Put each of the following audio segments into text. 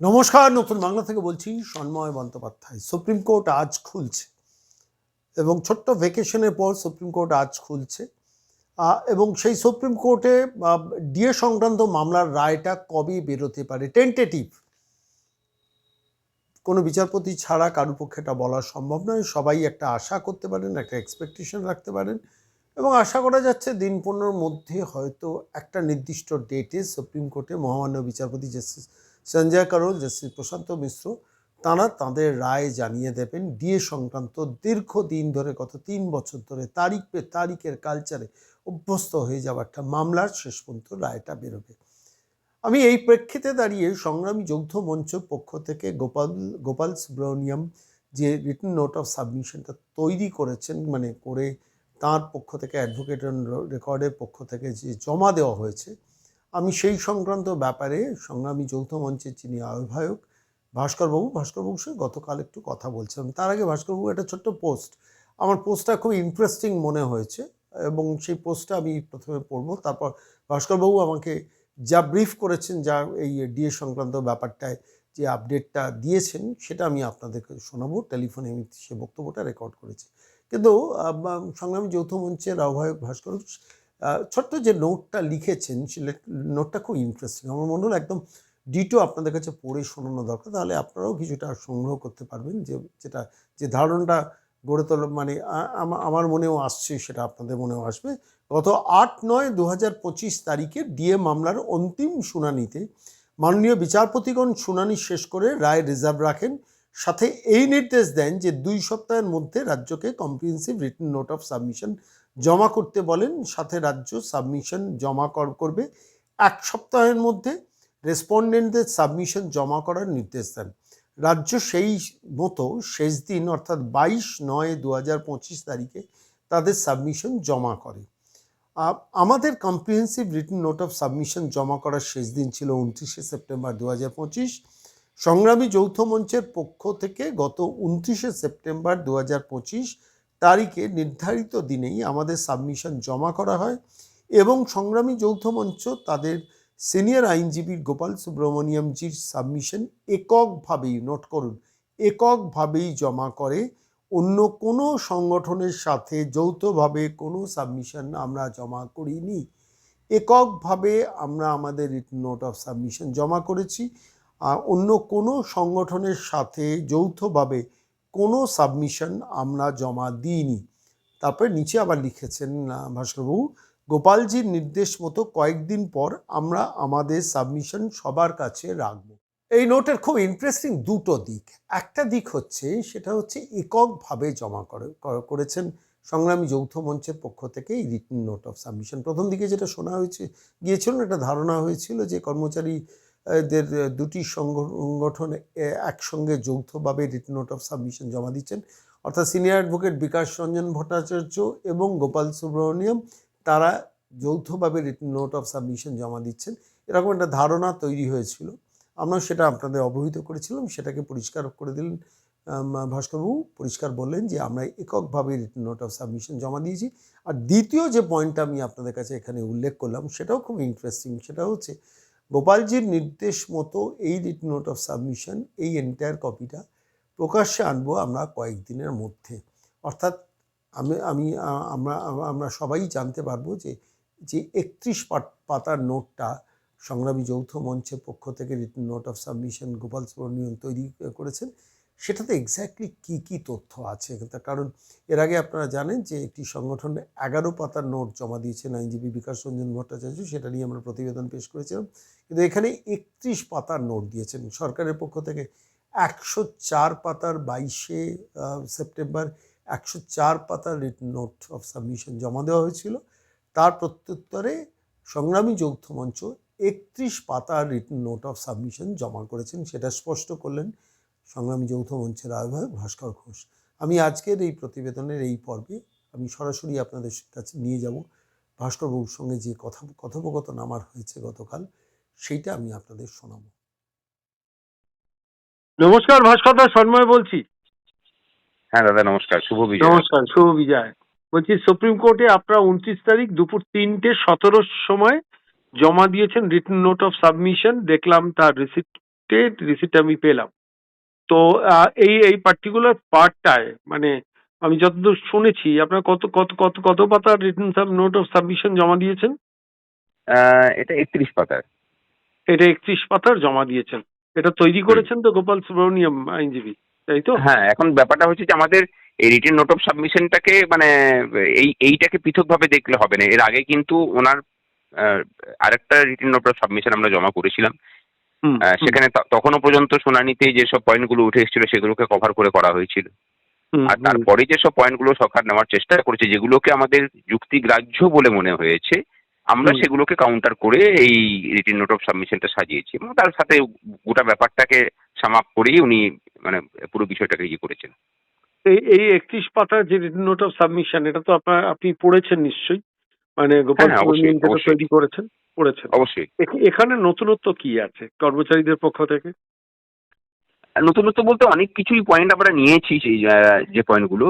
নমস্কার, নতুন বাংলা থেকে বলছি সন্ময় বন্দ্যোপাধ্যায়। সুপ্রিম কোর্ট আজ খুলছে এবং ছোট্ট ভেকেশনের পর সুপ্রিম কোর্ট আজ খুলছে। এবং সেই সুপ্রিম কোর্টে ডিএ সংক্রান্ত মামলার রায়টা কবে বেরোতে পারে? টেন্টেটিভ কোনো বিচারপতি ছাড়া কারোর পক্ষে এটা বলা সম্ভব নয়। সবাই একটা আশা করতে পারেন, একটা এক্সপেকটেশন রাখতে পারেন। এবং আশা করা যাচ্ছে দিন পনেরোর মধ্যে হয়তো একটা নির্দিষ্ট ডেটে সুপ্রিম কোর্টে মহামান্য বিচারপতি জাস্টিস সঞ্জয় কারোল জাস্টিস প্রশান্ত মিশ্র, তাঁরা তাদের রায় জানিয়ে দেবেন। ডিএ সংক্রান্ত দীর্ঘদিন ধরে, গত তিন বছর ধরে তারিখ পে তারিখের কালচারে অভ্যস্ত হয়ে যাওয়া একটা মামলার শেষ পর্যন্ত রায়টা বেরোবে। আমি এই প্রেক্ষিতে দাঁড়িয়ে সংগ্রামী যৌথ মঞ্চের পক্ষ থেকে গোপাল গোপাল সুব্রমণিয়াম যে রিটার্ন নোট অফ সাবমিশনটা তৈরি করেছেন মানে করে তার পক্ষ থেকে অ্যাডভোকেট রেকর্ডের পক্ষ থেকে যে জমা দেওয়া হয়েছে আমি সেই সংক্রান্ত ব্যাপারে সংগ্রামী যৌথ মঞ্চের যিনি আহ্বায়ক ভাস্করবাবু, ভাস্করবাবুর সঙ্গে গতকাল একটু কথা বলছিলাম। তার আগে ভাস্করবাবু, একটা ছোট্ট পোস্ট। আমার পোস্টটা খুব ইন্টারেস্টিং মনে হয়েছে এবং সেই পোস্টটা আমি প্রথমে পড়ব। তারপর ভাস্করবাবু আমাকে যা ব্রিফ করেছেন, যা এই ডিএ সংক্রান্ত ব্যাপারটায় যে আপডেটটা দিয়েছেন, সেটা আমি আপনাদেরকে শোনাবো। টেলিফোনে আমি সে বক্তব্যটা রেকর্ড করেছি। কিন্তু সংগ্রামী যৌথ মঞ্চের আহ্বায়ক ভাস্কর ছোট্ট যে নোটটা লিখেছেন, সে নোটটা খুব ইন্টারেস্টিং আমার মনে হলো একদম ডিটো আপনাদের কাছে পড়ে শোনানো দরকার, তাহলে আপনারাও কিছুটা সংগ্রহ করতে পারবেন যে, যেটা, যে ধারণাটা গড়ে তোলা মানে আমার মনেও আসছে, সেটা আপনাদের মনেও আসবে। গত আট নয় দু হাজার পঁচিশ তারিখে ডিএ মামলার অন্তিম শুনানিতে মাননীয় বিচারপতিগণ শুনানি শেষ করে রায় রিজার্ভ রাখেন। সাথে এই নির্দেশ দেন যে দুই সপ্তাহের মধ্যে রাজ্যকে comprehensive return note of submission জমা করতে বলেন, সাথে রাজ্য সাবমিশন জমা কর- করবে। এক সপ্তাহের মধ্যে রেসপন্ডেন্টদের সাবমিশন জমা করার নির্দেশ দেন। রাজ্য সেই মতো শেষ দিন, অর্থাৎ বাইশ নয় দু হাজার পঁচিশ তারিখে তাদের সাবমিশন জমা করে। আমাদের comprehensive return note of submission জমা করার শেষ দিন ছিল উনত্রিশে সেপ্টেম্বর দু হাজার পঁচিশ। সংগ্রামী যৌথ মঞ্চের পক্ষ থেকে গত উনত্রিশে সেপ্টেম্বর দু হাজার পঁচিশ তারিখে নির্ধারিত দিনেই আমাদের সাবমিশন জমা করা হয় এবং সংগ্রামী যৌথ মঞ্চ তাদের সিনিয়র আইনজীবী গোপাল সুব্রমণিয়ামজির সাবমিশন এককভাবেই নোট করুন, এককভাবেই জমা করে। অন্য কোনো সংগঠনের সাথে যৌথভাবে কোনো সাবমিশন আমরা জমা করিনি। এককভাবে আমরা আমাদের রিটার্ন নোট অফ সাবমিশন জমা করেছি। অন্য কোনো সংগঠনের সাথে যৌথভাবে কোনো সাবমিশন আমরা জমা দিইনি। তারপরে নিচে আবার লিখেছেন ভাস্করবাবু, গোপালজির নির্দেশ মতো কয়েকদিন পর আমরা আমাদের সাবমিশন সবার কাছে রাখব। এই নোটের খুব ইন্টারেস্টিং দুটো দিক। একটা দিক হচ্ছে, সেটা হচ্ছে এককভাবে জমা করে করেছেন সংগ্রামী যৌথ মঞ্চের পক্ষ থেকে এই রিটার্ন নোট অফ সাবমিশন প্রথম দিকে যেটা শোনা হয়েছে, গিয়েছিল, একটা ধারণা হয়েছিল যে কর্মচারী দের দুটি সংগঠন একসঙ্গে যৌথভাবে রিটার্ন নোট অফ সাবমিশন জমা দিচ্ছেন। অর্থাৎ সিনিয়র অ্যাডভোকেট বিকাশ রঞ্জন ভট্টাচার্য এবং গোপাল সুব্রমণিয়ম, তারা যৌথভাবে রিটার্ন নোট অফ সাবমিশন জমা দিচ্ছেন। এরকম একটা ধারণা তৈরি হয়েছিল। আমরা সেটা আপনাদের অবহিত করেছিলাম, সেটাকে পরিষ্কার করে দিলেন ভাস্করবাবু। পরিষ্কার বললেন যে, আমরা এককভাবে রিটার্ন নোট অফ সাবমিশন জমা দিয়েছি। আর দ্বিতীয় যে পয়েন্টটা আমি আপনাদের কাছে এখানে উল্লেখ করলাম, সেটাও খুব ইন্টারেস্টিং সেটা হচ্ছে গোপালজির নির্দেশ মতো এই রিট নোট অফ সাবমিশন এই এন্টায়ার কপিটা প্রকাশ্যে আনব আমরা কয়েকদিনের মধ্যে। অর্থাৎ আমি আমি আমরা আমরা সবাই জানতে পারব যে যে একত্রিশ পাতার নোটটা সংগ্রামী যৌথ মঞ্চের পক্ষ থেকে return note of submission Gopal Subramaniam তৈরি করেছেন। সেটাতে এক্স্যাক্টলি কী কী তথ্য আছে তার কারণ এর আগে আপনারা জানেন যে একটি সংগঠন এগারো পাতার নোট জমা দিয়েছেন আইনজীবী বিকাশ রঞ্জন ভট্টাচার্য, সেটা নিয়ে আমরা প্রতিবেদন পেশ করেছিলাম। কিন্তু এখানে একত্রিশ পাতার নোট দিয়েছেন। সরকারের পক্ষ থেকে একশো চার পাতার বাইশে সেপ্টেম্বর একশো চার পাতার রিটার্ন নোট অফ সাবমিশন জমা দেওয়া হয়েছিল। তার প্রত্যুত্তরে সংগ্রামী যৌথ মঞ্চ একত্রিশ পাতার রিটার্ন নোট অফ সাবমিশন জমা করেছেন। সেটা স্পষ্ট করলেন সংগ্রামী যৌথ মঞ্চের আহ্বায়ক ভাস্কর ঘোষ। আমি আজকের এই প্রতিবেদনের এই পর্বে আমি সরাসরি আপনাদের কাছে নিয়ে যাব। ভাস্করবাবুর সঙ্গে যে কথা কথোপকথন আমার হয়েছে গতকাল সেইটা আমি আপনাদের শোনাবো। নমস্কার ভাস্কর দা সন্ময় বলছি। হ্যাঁ দাদা নমস্কার শুভ বিজয়। নমস্কার শুভ বিজয়। বলছি সুপ্রিম কোর্টে আপনারা উনত্রিশ তারিখ দুপুর তিনটে সতেরোর সময় জমা দিয়েছেন রিটার্ন নোট অফ সাবমিশন। দেখলাম তার রিসিপ্ট রিসিপ্ট আমি পেলাম। তো এই এই পার্টিকুলার পার্টটায় মানে আমি যতদূর শুনেছি আপনার কত কত কত কত পাতা রিটার্ন নোট অফ সাবমিশন জমা দিয়েছেন? এটা একত্রিশ পাতার। এটা একত্রিশ পাতার জমা দিয়েছেন। এটা তৈরি করেছেন তো গোপাল সুব্রমণিয়ম আইনজীবী তাই তো? হ্যাঁ এখন ব্যাপারটা হচ্ছে যে আমাদের এই রিটেন নোট অফ সাবমিশনটাকে মানে এই এইটাকে পৃথকভাবে দেখলে হবে না। এর আগে কিন্তু ওনার আরেকটা রিটেন নোট অফ সাবমিশন আমরা জমা করেছিলাম। সেখানে ত- তখনও পর্যন্ত শুনানিতে যেসব পয়েন্টগুলো উঠে এসেছিল সেগুলোকে কভার করে করা হয়েছিল। আর। তারপরে যেসব পয়েন্টগুলো সরকার নেওয়ার চেষ্টা করেছে যেগুলোকে আমাদের যুক্তি গ্রাহ্য বলে মনে হয়েছে আমরা সেগুলোকে কাউন্টার করে এই রিটেন নোট অফ সাবমিশনটা সাজিয়েছি এবং তার সাথে গোটা ব্যাপারটাকে সামাপ করেই উনি মানে পুরো বিষয়টাকে ইয়ে করেছেন। এই এই একত্রিশ পাতার যে রিটার্ন নোট অফ সাবমিশন এটা তো আপনার আপনি পড়েছেন নিশ্চয়ই। মানে গোপাল হ্যাঁ, অবশ্যই। তৈরি করেছেন করেছেন। অবশ্যই। এখানে নতুনত্ব কি আছে কর্মচারীদের পক্ষ থেকে? নতুনত্ব বলতে অনেক কিছুই পয়েন্ট আমরা নিয়েছি সেই যে পয়েন্টগুলো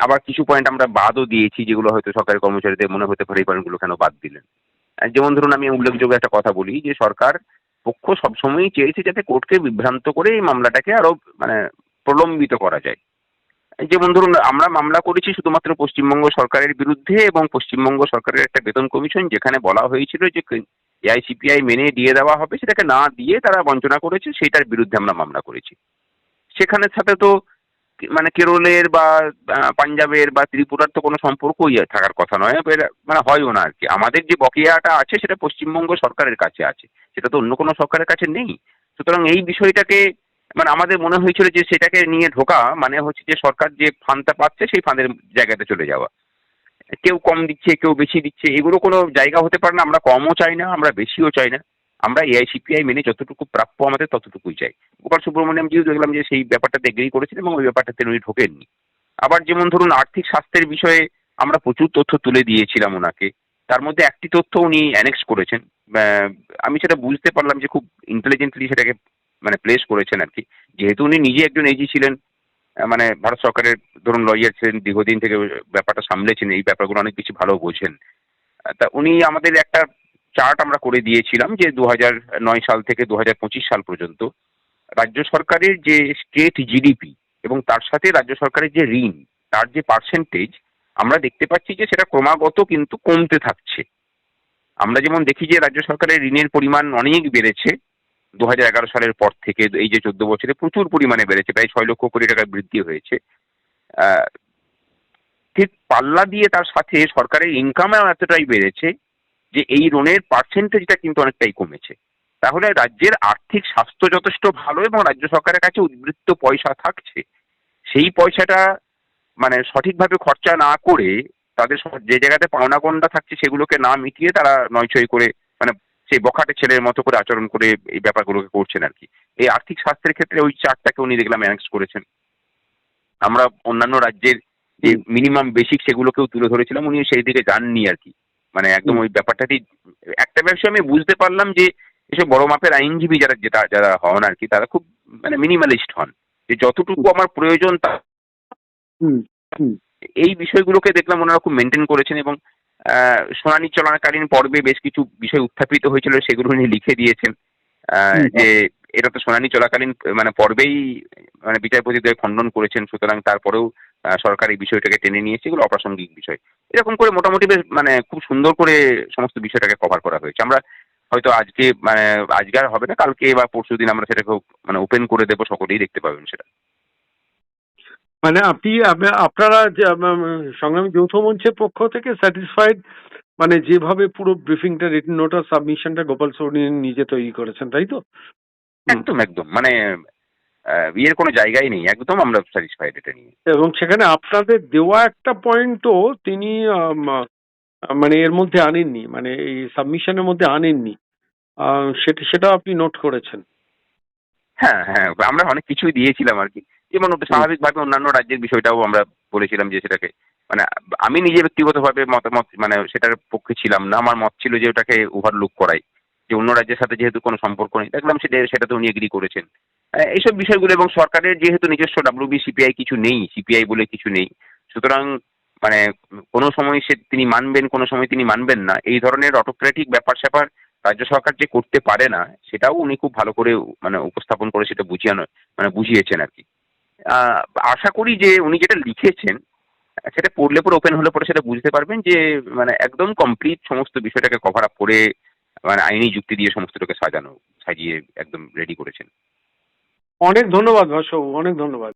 আবার কিছু পয়েন্ট আমরা বাদও দিয়েছি যেগুলো হয়তো সরকারি কর্মচারীদের মনে হতে পারে এই পয়েন্টগুলো কেন বাদ দিলেন। যেমন ধরুন আমি উল্লেখযোগ্য একটা কথা বলি যে সরকার পক্ষ সবসময়ই চেয়েছে যাতে কোর্টকে বিভ্রান্ত করে এই মামলাটাকে আরও মানে প্রলম্বিত করা যায়। যেমন ধরুন আমরা মামলা করেছি শুধুমাত্র পশ্চিমবঙ্গ সরকারের বিরুদ্ধে এবং পশ্চিমবঙ্গ সরকারের একটা বেতন কমিশন যেখানে বলা হয়েছিল যে এআইসিপিআই মেনে দিয়ে দেওয়া হবে, সেটাকে না দিয়ে তারা বঞ্চনা করেছে সেটার বিরুদ্ধে আমরা মামলা করেছি। সেখানের সাথে তো মানে কেরলের বা পাঞ্জাবের বা ত্রিপুরার তো কোনো সম্পর্কই থাকার কথা নয় মানে হয়ও না আর কি। আমাদের যে বকেয়াটা আছে, সেটা পশ্চিমবঙ্গ সরকারের কাছে আছে, সেটা তো অন্য কোনো সরকারের কাছে নেই। সুতরাং এই বিষয়টাকে মানে আমাদের মনে হয়েছিল যে সেটাকে নিয়ে ঢোকা মানে হচ্ছে যে সরকার যে ফান্ডটা পাচ্ছে সেই ফান্ডের জায়গাতে চলে যাওয়া। কেউ কম দিচ্ছে, কেউ বেশি দিচ্ছে, এগুলো কোনো জায়গা হতে পারে না, আমরা কমও চাই না, আমরা বেশিও চাই না। আমরা এআইসিপিআই মেনে যতটুকু প্রাপ্য আমাদের ততটুকুই চাই। গোপাল সুব্রমণিয়াম জিও দেখলাম যে সেই ব্যাপারটাতে এগ্রি করেছেন এবং ওই ব্যাপারটাতে উনি ঢোকেননি। আবার যেমন ধরুন আর্থিক স্বাস্থ্যের বিষয়ে আমরা প্রচুর তথ্য তুলে দিয়েছিলাম ওনাকে। তার মধ্যে একটি তথ্য উনি অ্যানেক্স করেছেন। আমি সেটা বুঝতে পারলাম যে খুব ইন্টেলিজেন্টলি সেটাকে মানে প্লেস করেছেন আর কি। যেহেতু উনি নিজে একজন এজি ছিলেন মানে ভারত সরকারের ধরুন লয়ার ছিলেন, দীর্ঘদিন থেকে ব্যাপারটা সামলেছেন, এই ব্যাপারগুলো অনেক কিছু ভালো বোঝেন। তা উনি আমাদের একটা চার্ট আমরা করে দিয়েছিলাম যে দু নয় সাল থেকে দু সাল পর্যন্ত রাজ্য সরকারের যে স্টেট জিডিপি এবং তার সাথে রাজ্য সরকারের যে ঋণ, তার যে পার্সেন্টেজ আমরা দেখতে পাচ্ছি যে সেটা ক্রমাগত কিন্তু কমতে থাকছে। আমরা যেমন দেখি যে রাজ্য সরকারের ঋণের পরিমাণ অনেক বেড়েছে দু সালের পর থেকে এই যে চোদ্দ বছরে প্রচুর পরিমাণে বেড়েছে, প্রায় ছয় লক্ষ কোটি টাকা বৃদ্ধি হয়েছে। ঠিক পাল্লা দিয়ে তার সাথে সরকারের ইনকামও এতটাই বেড়েছে যে এই লোনের পার্সেন্টেজটা কিন্তু অনেকটাই কমেছে। তাহলে রাজ্যের আর্থিক স্বাস্থ্য যথেষ্ট ভালো এবং রাজ্য সরকারের কাছে উদ্বৃত্ত পয়সা থাকছে, সেই পয়সাটা মানে সঠিকভাবে খরচা না করে তাদের যে জায়গাতে পাওনা গন্ডা থাকছে সেগুলোকে না মিটিয়ে তারা নয় ছয় করে মানে সেই বখাটে ছেলের মতো করে আচরণ করে এই ব্যাপারগুলোকে করছেন আর কি। এই আর্থিক স্বাস্থ্যের ক্ষেত্রে ওই চার্টটাকে উনি দেখলাম অ্যানেক্স করেছেন। আমরা অন্যান্য রাজ্যের যে মিনিমাম বেসিক সেগুলোকেও তুলে ধরেছিলাম উনি সেই দিকে যাননি আর কি। মানে একদম ওই ব্যাপারটাতেই একটা ব্যবসা আমি বুঝতে পারলাম যে এসব বড় মাপের আইনজীবী যারা যেটা যারা হন আর কি তারা খুব মানে মিনিমালিস্ট হন। যে যতটুকু আমার প্রয়োজন তা এই বিষয়গুলোকে দেখলাম ওনারা খুব মেনটেন করেছেন এবং শুনানি চলাকালীন পর্বে বেশ কিছু বিষয় উত্থাপিত হয়েছিল সেগুলো উনি লিখে দিয়েছেন। যে এটা তো শুনানি চলাকালীন মানে পর্বেই মানে বিচারপতিদের খণ্ডন করেছেন সুতরাং তারপরেও সরকার এই বিষয়টাকে টেনে নিয়েছে এগুলো অপ্রাসঙ্গিক বিষয়। এরকম করে মোটামুটি বেশ মানে খুব সুন্দর করে সমস্ত বিষয়টাকে কভার করা হয়েছে। আমরা হয়তো আজকে মানে আজকে আর হবে না কালকে বা পরশু দিন আমরা সেটাকে মানে ওপেন করে দেবো সকলেই দেখতে পাবেন সেটা। মানে আপনি আপনারা সংগ্রামী যৌথ মঞ্চের পক্ষ থেকে স্যাটিসফাইড মানে যেভাবে পুরো ব্রিফিংটা রিটেন নোট অফ সাবমিশনটা গোপাল সোরেন নিজে তৈরি করেছেন তাই তো? একদম একদম। মানে ইয়ের কোনো জায়গাই নেই একদম আমরা স্যাটিসফাইড এটা নিয়ে। এবং সেখানে আপনাদের দেওয়া একটা পয়েন্টও তিনি মানে এর মধ্যে আনেননি মানে এই সাবমিশনের মধ্যে আনেননি। সেটা সেটাও আপনি নোট করেছেন। হ্যাঁ হ্যাঁ আমরা অনেক কিছুই দিয়েছিলাম আর কি। যেমন স্বাভাবিকভাবে অন্যান্য রাজ্যের বিষয়টাও আমরা বলেছিলাম যে সেটাকে মানে আমি নিজে ব্যক্তিগতভাবে মতামত মানে সেটার পক্ষে ছিলাম না। আমার মত ছিল যে ওটাকে ওভারলুক করাই, যে অন্য রাজ্যের সাথে যেহেতু কোনো সম্পর্ক নেই, দেখলাম সেটা সেটাতে উনি এগ্রি করেছেন। এইসব বিষয়গুলো এবং সরকারের যেহেতু নিজস্ব ডাব্লিউবি সিপিআই কিছু নেই সিপিআই বলে কিছু নেই, সুতরাং মানে কোনো সময় সে তিনি মানবেন, কোনো সময় তিনি মানবেন না। এই ধরনের অটোক্রেটিক ব্যাপার স্যাপার রাজ্য সরকার যে করতে পারে না, সেটাও উনি খুব ভালো করে মানে উপস্থাপন করে সেটা বুঝিয়ে মানে বুঝিয়েছেন আর কি। আশা করি যে উনি যেটা লিখেছেন, সেটা পড়লে পরে ওপেন হলে পরে সেটা বুঝতে পারবেন যে মানে একদম কমপ্লিট সমস্ত বিষয়টাকে কভার আপ করে মানে আইনি যুক্তি দিয়ে সমস্তটাকে সাজানো, সাজিয়ে একদম রেডি করেছেন। অনেক ধন্যবাদ ভাস্কর অনেক ধন্যবাদ।